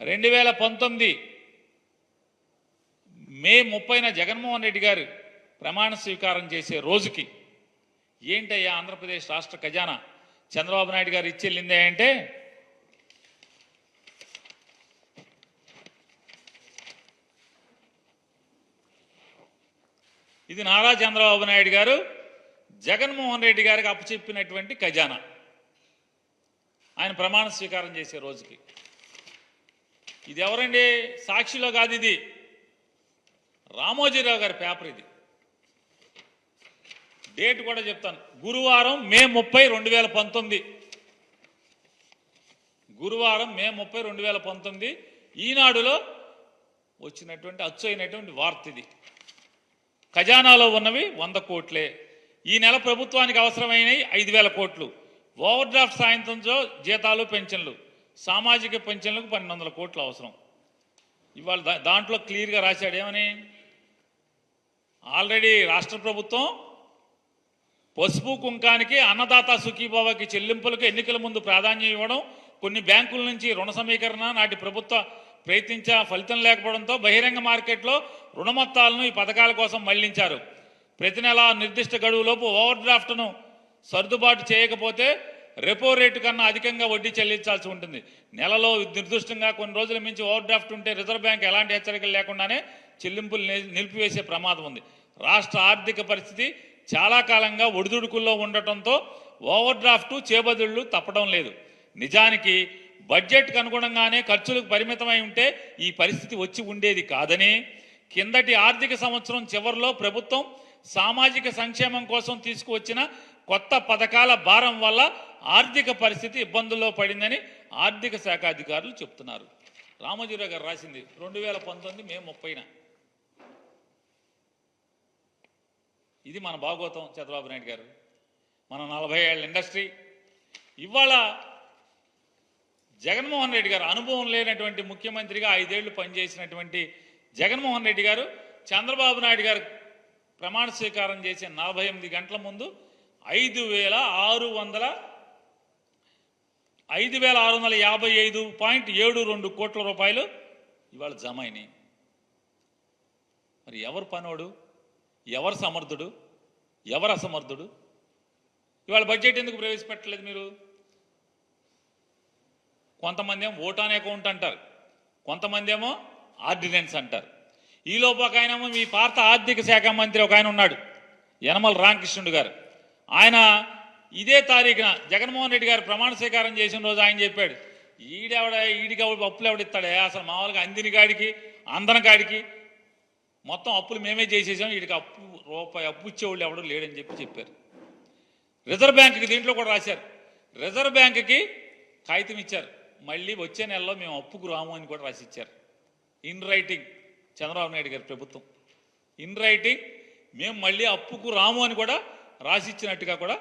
రెండు వేల పంతొమ్మిది మే ముప్పైన జగన్మోహన్ రెడ్డి గారు ప్రమాణ స్వీకారం చేసే రోజుకి ఏంటయ్యా ఆంధ్రప్రదేశ్ రాష్ట్ర ఖజానా? చంద్రబాబు నాయుడు గారు ఇచ్చెళ్ళిందే అంటే ఇది నారా చంద్రబాబు నాయుడు గారు జగన్మోహన్ రెడ్డి గారికి అప్పచెప్పినటువంటి ఖజానా. ఆయన ప్రమాణ స్వీకారం చేసే రోజుకి. ఇది ఎవరండి సాక్షిలో కాదు ఇది. రామోజీరావు గారి పేపర్ ఇది. డేట్ కూడా చెప్తాను. గురువారం మే ముప్పై రెండు వేల పంతొమ్మిది. గురువారం మే ముప్పై రెండు వేల పంతొమ్మిది. ఈనాడులో వచ్చినటువంటి అచ్చు అయినటువంటి వార్త ఇది. ఖజానాలో ఉన్నవి వంద కోట్లే. ఈ నెల ప్రభుత్వానికి అవసరమైనవి ఐదు వేల కోట్లు. ఓవర్ డ్రాఫ్ట్ సాయంత్రంతో జీతాలు పెన్షన్లు. సామాజిక పెన్షన్లకు పన్నెండు వందల కోట్లు అవసరం. ఇవాళ దా- దాంట్లో క్లియర్గా రాశాడు ఏమని? ఆల్రెడీ రాష్ట్ర ప్రభుత్వం పసుపు కుంకానికి అన్నదాత సుఖీభావకి చెల్లింపులకు ఎన్నికల ముందు ప్రాధాన్యం ఇవ్వడం కొన్ని బ్యాంకుల నుంచి రుణ సమీకరణ నాటి ప్రభుత్వ ప్రయత్నించా ఫలితం లేకపోవడంతో బహిరంగ మార్కెట్లో రుణ మొత్తాలను ఈ పథకాల కోసం మళ్ళించారు. ప్రతి నెల నిర్దిష్ట గడువులోపు ఓవర్ డ్రాఫ్ట్ను సర్దుబాటు చేయకపోతే రెపో రేటు కన్నా అధికంగా వడ్డీ చెల్లించాల్సి ఉంటుంది. నెలలో నిర్దిష్టంగా కొన్ని రోజుల మించి ఓవర్ డ్రాఫ్ట్ ఉంటే రిజర్వ్ బ్యాంక్ ఎలాంటి హెచ్చరికలు లేకుండానే చెల్లింపులు నిలిపివేసే ప్రమాదం ఉంది. రాష్ట్ర ఆర్థిక పరిస్థితి చాలా కాలంగా ఒడిదుడుకుల్లో ఉండటంతో ఓవర్ డ్రాఫ్ట్ చేబదుళ్ళు తప్పడం లేదు. నిజానికి బడ్జెట్కు అనుగుణంగానే ఖర్చులకు పరిమితమై ఉంటే ఈ పరిస్థితి వచ్చి ఉండేది కాదని కిందటి ఆర్థిక సంవత్సరం చివరిలో ప్రభుత్వం సామాజిక సంక్షేమం కోసం తీసుకువచ్చిన కొత్త పథకాల భారం వల్ల ఆర్థిక పరిస్థితి ఇబ్బందుల్లో పడిందని ఆర్థిక శాఖ అధికారులు చెప్తున్నారు. రామజీరావు గారు రాసింది రెండు వేల పంతొమ్మిది మే ముప్పైన. ఇది మన భాగవతం చంద్రబాబు నాయుడు గారు. మన నలభై ఏళ్ళ ఇండస్ట్రీ. ఇవాళ జగన్మోహన్ రెడ్డి గారు అనుభవం లేనటువంటి ముఖ్యమంత్రిగా ఐదేళ్ళు పనిచేసినటువంటి జగన్మోహన్ రెడ్డి గారు చంద్రబాబు నాయుడు గారు ప్రమాణ స్వీకారం చేసే నలభై ఎనిమిది గంటల ముందు ఐదు వేల ఆరు వందల ఐదు వేల ఆరు వందల యాభై ఐదు పాయింట్ ఏడు రెండు కోట్ల రూపాయలు ఇవాళ జమ అయినాయి. మరి ఎవరు పనోడు? ఎవరు సమర్థుడు? ఎవరు అసమర్థుడు? ఇవాళ బడ్జెట్ ఎందుకు ప్రవేశపెట్టలేదు మీరు? కొంతమంది ఏమో ఓటాన్ అకౌంట్ అంటారు. కొంతమంది ఏమో ఆర్డినెన్స్ అంటారు. ఈలోపు ఒక ఆయనేమో మీ పాత ఆర్థిక శాఖ మంత్రి ఒక ఆయన ఉన్నాడు. యనమల రామకృష్ణుడు గారు. ఆయన ఇదే తారీఖున జగన్మోహన్ రెడ్డి గారు ప్రమాణ స్వీకారం చేసిన రోజు ఆయన చెప్పాడు ఈడెవడ ఈడికి ఎవడు అప్పులు ఎవడిస్తాడే అసలు మామూలుగా అందిని కాడికి అందన కాడికి మొత్తం అప్పులు మేమే చేసేసాం వీడికి అప్పు రూపాయి అప్పు ఇచ్చేవాళ్ళు ఎవడు లేడని చెప్పి చెప్పారు. రిజర్వ్ బ్యాంక్కి దీంట్లో కూడా రాశారు. రిజర్వ్ బ్యాంక్కి కాగితం ఇచ్చారు. మళ్ళీ వచ్చే నెలలో మేము అప్పుకు రాము అని కూడా రాసి ఇచ్చారు. ఇన్ రైటింగ్ చంద్రబాబు నాయుడు గారి ప్రభుత్వం. ఇన్ రైటింగ్ మేము మళ్ళీ అప్పుకు రాము అని కూడా రాసి ఇచ్చినట్టుగా కూడా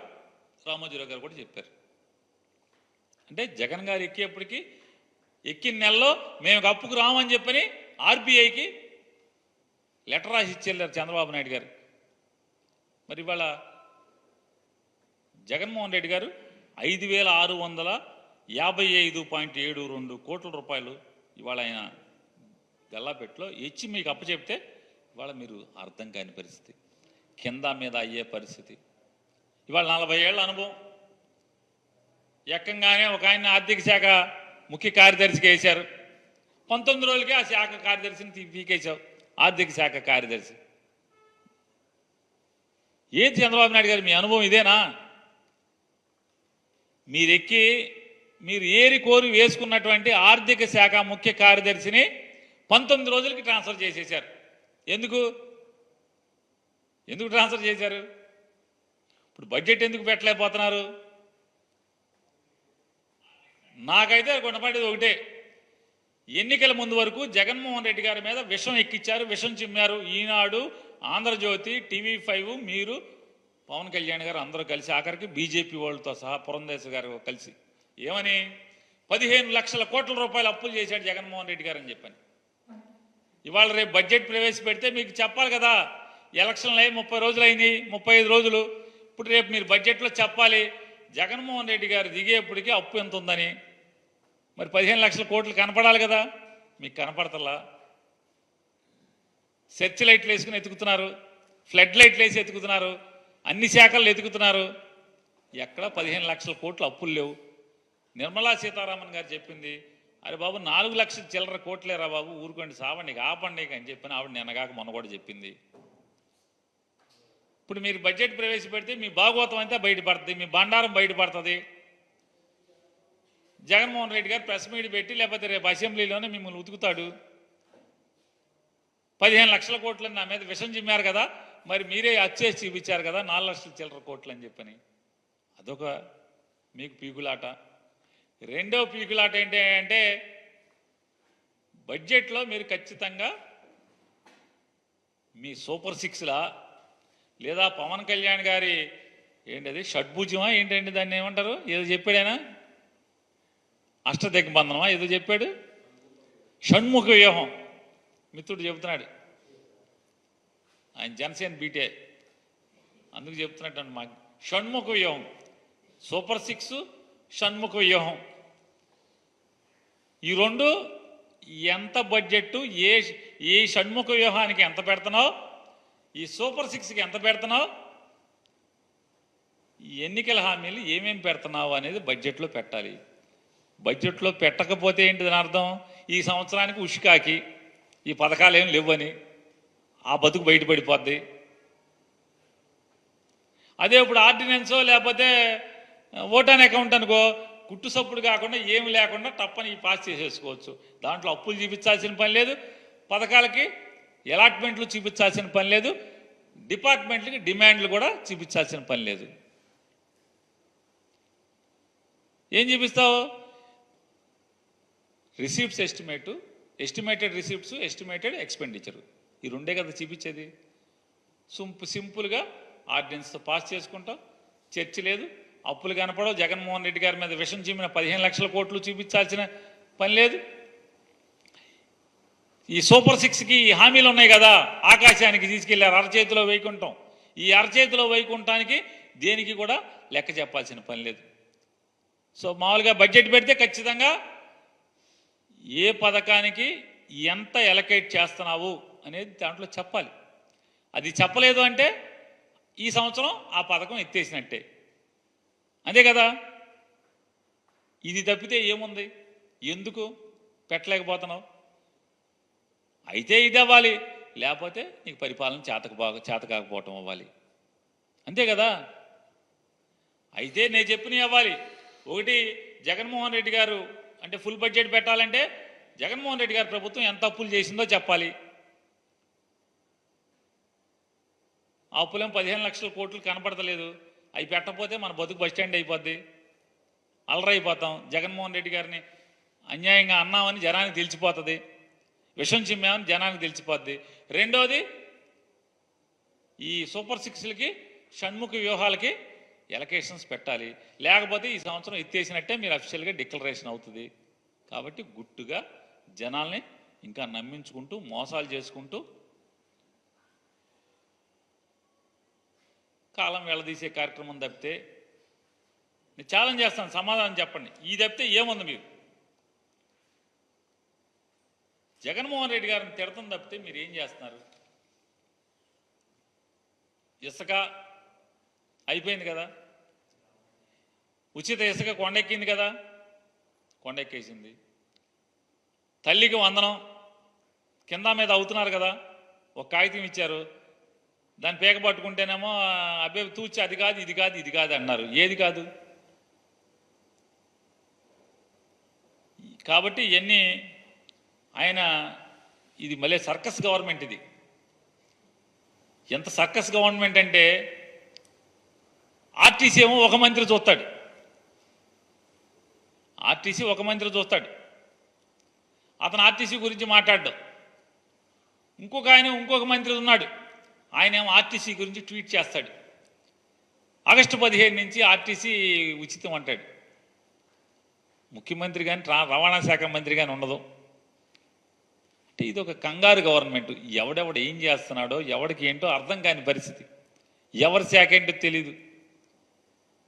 రామోజీరావు గారు కూడా చెప్పారు. అంటే జగన్ గారు ఎక్కేప్పటికీ ఎక్కిన నెలలో మేము అప్పుకు రామని అని చెప్పని ఆర్బీఐకి లెటర్ రాసి ఇచ్చేళ్ళారు చంద్రబాబు నాయుడు గారు. మరి ఇవాళ జగన్మోహన్ రెడ్డి గారు ఐదు వేల ఆరు వందల యాభై ఐదు పాయింట్ ఏడు రెండు కోట్ల రూపాయలు ఇవాళ ఆయన గల్లాపెట్టులో ఇచ్చి మీకు అప్పచెప్తే ఇవాళ మీరు అర్థం కాని పరిస్థితి. కింద మీద అయ్యే పరిస్థితి. ఇవాళ నలభై ఏళ్ళ అనుభవం. ఎక్కంగానే ఒక ఆయన ఆర్థిక శాఖ ముఖ్య కార్యదర్శికి వేశారు. పంతొమ్మిది రోజులకే ఆ శాఖ కార్యదర్శిని తీ- పీకేశావు. ఆర్థిక శాఖ కార్యదర్శి. ఏ చంద్రబాబు నాయుడు గారు మీ అనుభవం ఇదేనా? మీరెక్కి మీరు ఏరి కోరి వేసుకున్నటువంటి ఆర్థిక శాఖ ముఖ్య కార్యదర్శిని పంతొమ్మిది రోజులకి ట్రాన్స్ఫర్ చేసేశారు. ఎందుకు? ఎందుకు ట్రాన్స్ఫర్ చేశారు? ఇప్పుడు బడ్జెట్ ఎందుకు పెట్టలేకపోతున్నారు? నాకైతే కొనపడేది ఒకటే. ఎన్నికల ముందు వరకు జగన్మోహన్ రెడ్డి గారి మీద విషం ఎక్కిచ్చారు విషం చిమ్మారు. ఈనాడు ఆంధ్రజ్యోతి టీవీ ఫైవ్ మీరు పవన్ కళ్యాణ్ గారు అందరూ కలిసి ఆఖరికి బీజేపీ వాళ్ళతో సహా పురంధేశ్ గారు కలిసి. ఏమని? పదిహేను లక్షల కోట్ల రూపాయలు అప్పులు చేశాడు జగన్మోహన్ రెడ్డి గారు అని చెప్పని. ఇవాళ రేపు బడ్జెట్ ప్రవేశపెడితే మీకు చెప్పాలి కదా ఎలక్షన్లు అయ్యి ముప్పై రోజులు అయింది ముప్పై ఐదు రోజులు. ఇప్పుడు రేపు మీరు బడ్జెట్లో చెప్పాలి. జగన్మోహన్ రెడ్డి గారు దిగేప్పటికీ అప్పు ఎంత ఉందని? మరి పదిహేను లక్షల కోట్లు కనపడాలి కదా? మీకు కనపడతలా? సెర్చ్ లైట్లు వేసుకుని ఎతుకుతున్నారు. ఫ్లడ్ లైట్లు వేసి ఎతుకుతున్నారు. అన్ని శాఖలు ఎతుకుతున్నారు. ఎక్కడ పదిహేను లక్షల కోట్లు అప్పులు లేవు. నిర్మలా సీతారామన్ గారు చెప్పింది అరే బాబు నాలుగు లక్షల చిల్లర కోట్లేరా బాబు? ఊరుకోండి సావండి ఆపండి అని చెప్పిన ఆవిడ నిన్నగాక మొన్న కూడా చెప్పింది. ఇప్పుడు మీరు బడ్జెట్ ప్రవేశపెడితే మీ భాగవతం అంతా బయటపడుతుంది మీ బండారం బయటపడుతుంది. జగన్మోహన్ రెడ్డి గారు ప్రెస్ మీట్ పెట్టి లేకపోతే రేపు అసెంబ్లీలోనే మిమ్మల్ని ఉతుకుతాడు. పదిహేను లక్షల కోట్లు నా మీద విషం చిమ్మారు కదా మరి మీరే అచ్చేసి చూపించారు కదా నాలుగు లక్షల చిల్లర కోట్లు అని చెప్పని. అదొక మీకు పీకులాట. రెండో పీకులాట ఏంటి అంటే బడ్జెట్లో మీరు ఖచ్చితంగా మీ సూపర్ సిక్స్లా లేదా పవన్ కళ్యాణ్ గారి ఏంటది షడ్భుజమా ఏంటండి దాన్ని ఏమంటారు? ఏదో చెప్పాడైనా అష్టదిగ్బంధనమా ఏదో చెప్పాడు? షణ్ముఖ వ్యూహం. మిత్రుడు చెబుతున్నాడు. ఆయన జనసేన బీటే. అందుకు చెప్తున్నట్టు మాకు షణ్ముఖ వ్యూహం. సూపర్ సిక్స్ షణ్ముఖ వ్యూహం. ఈ రెండు ఎంత బడ్జెట్ ఏ ఏ షణ్ముఖ వ్యూహానికి ఎంత పెడుతున్నావు? ఈ సూపర్ సిక్స్కి ఎంత పెడుతున్నావు? ఈ ఎన్నికల హామీలు ఏమేమి పెడుతున్నావు అనేది బడ్జెట్లో పెట్టాలి. బడ్జెట్లో పెట్టకపోతే ఏంటి దాని అర్థం? ఈ సంవత్సరానికి ఉష్కాకి ఈ పథకాలు ఏం లేవని ఆ బతుకు బయటపడిపోద్ది. అదే ఇప్పుడు ఆర్డినెన్సో లేకపోతే ఓటాన్ అకౌంట్ అనుకో కుట్టు సప్పుడు కాకుండా ఏమి లేకుండా తప్పని ఈ పాస్ చేసేసుకోవచ్చు. దాంట్లో అప్పులు చూపించాల్సిన పని లేదు. పథకాలకి అలాట్మెంట్లు చూపించాల్సిన పని లేదు. డిపార్ట్మెంట్లకి డిమాండ్లు కూడా చూపించాల్సిన పని లేదు. ఏం చూపిస్తావు? Receipts estimate estimated receipts estimated expenditure. ఈ రెండే కదా చూపించేది. సింపు సింపుల్గా ఆర్డినెన్స్తో పాస్ చేసుకుంటాం చర్చ లేదు. అప్పులు కనపడవు. జగన్మోహన్ రెడ్డి గారి మీద విషం చీమిన పదిహేను లక్షల కోట్లు చూపించాల్సిన పని లేదు. ఈ సూపర్ సిక్స్కి ఈ హామీలు ఉన్నాయి కదా ఆకాశానికి తీసుకెళ్ళారు అరచేతిలో వైకుంఠం ఈ అరచేతిలో వైకుంఠానికి దేనికి కూడా లెక్క చెప్పాల్సిన పని లేదు. సో మామూలుగా బడ్జెట్ పెడితే ఖచ్చితంగా ఏ పథకానికి ఎంత ఎలకేట్ చేస్తున్నావు అనేది దాంట్లో చెప్పాలి. అది చెప్పలేదు అంటే ఈ సంవత్సరం ఆ పథకం ఎత్తేసినట్టే. అంతే కదా? ఇది తప్పితే ఏముంది? ఎందుకు పెట్టలేకపోతున్నావు? అయితే ఇది అవ్వాలి. లేకపోతే నీకు పరిపాలన చేతకు బాగా చేత కాకపోవటం అవ్వాలి. అంతే కదా? అయితే నేను చెప్పినవి అవ్వాలి. ఒకటి జగన్మోహన్ రెడ్డి గారు అంటే ఫుల్ బడ్జెట్ పెట్టాలంటే జగన్మోహన్ రెడ్డి గారి ప్రభుత్వం ఎంత అప్పులు చేసిందో చెప్పాలి. ఆ అప్పులేం పదిహేను లక్షల కోట్లు కనపడతలేదు. అవి పెట్టకపోతే మన బతుకు బస్ స్టాండ్ అయిపోద్ది. అలరైపోతాం. జగన్మోహన్ రెడ్డి గారిని అన్యాయంగా అన్నామని జనానికి తెలిసిపోతుంది. విషం చిమ్మామని జనానికి తెలిసిపోద్ది. రెండోది ఈ సూపర్ సిక్స్లకి షణ్ముఖ వ్యూహాలకి ఎలకేషన్స్ పెట్టాలి. లేకపోతే ఈ సంవత్సరం ఎత్తేసినట్టే మీరు అఫీషియల్గా డిక్లరేషన్ అవుతుంది. కాబట్టి గుట్టుగా జనాల్ని ఇంకా నమ్మించుకుంటూ మోసాలు చేసుకుంటూ కాలం వెళ్ళదీసే కార్యక్రమం తప్పితే నేను ఛాలెంజ్ చేస్తాను సమాధానం చెప్పండి. ఈ తప్పితే ఏముంది మీరు జగన్మోహన్ రెడ్డి గారిని తిడతం తప్పితే మీరు ఏం చేస్తున్నారు? ఇసుక అయిపోయింది కదా? ఉచిత ఇసుక కొండెక్కింది కదా? కొండెక్కేసింది. తల్లికి వందనం కింద మీద అవుతున్నారు కదా? ఒక కాగితం ఇచ్చారు. దాన్ని పేక పట్టుకుంటేనేమో అబ్బే తూచి అది కాదు ఇది కాదు ఇది కాదు అన్నారు. ఏది కాదు? కాబట్టి ఇవన్నీ ఆయన ఇది మళ్ళీ సర్కస్ గవర్నమెంట్ ఇది. ఎంత సర్కస్ గవర్నమెంట్ అంటే ఆర్టీసీ ఏమో ఒక మంత్రి చూస్తాడు. ఆర్టీసీ ఒక మంత్రి చూస్తాడు. అతను ఆర్టీసీ గురించి మాట్లాడడం. ఇంకొక ఆయన ఇంకొక మంత్రి ఉన్నాడు. ఆయన ఏమో ఆర్టీసీ గురించి ట్వీట్ చేస్తాడు. ఆగస్టు పదిహేను నుంచి ఆర్టీసీ ఉచితం అంటాడు. ముఖ్యమంత్రి కానీ రవాణా శాఖ మంత్రి కానీ ఉండదు. అంటే ఇది ఒక కంగారు గవర్నమెంట్. ఎవడెవడు ఏం చేస్తున్నాడో ఎవడికి ఏంటో అర్థం కాని పరిస్థితి. ఎవరి శాఖ ఏంటో తెలీదు.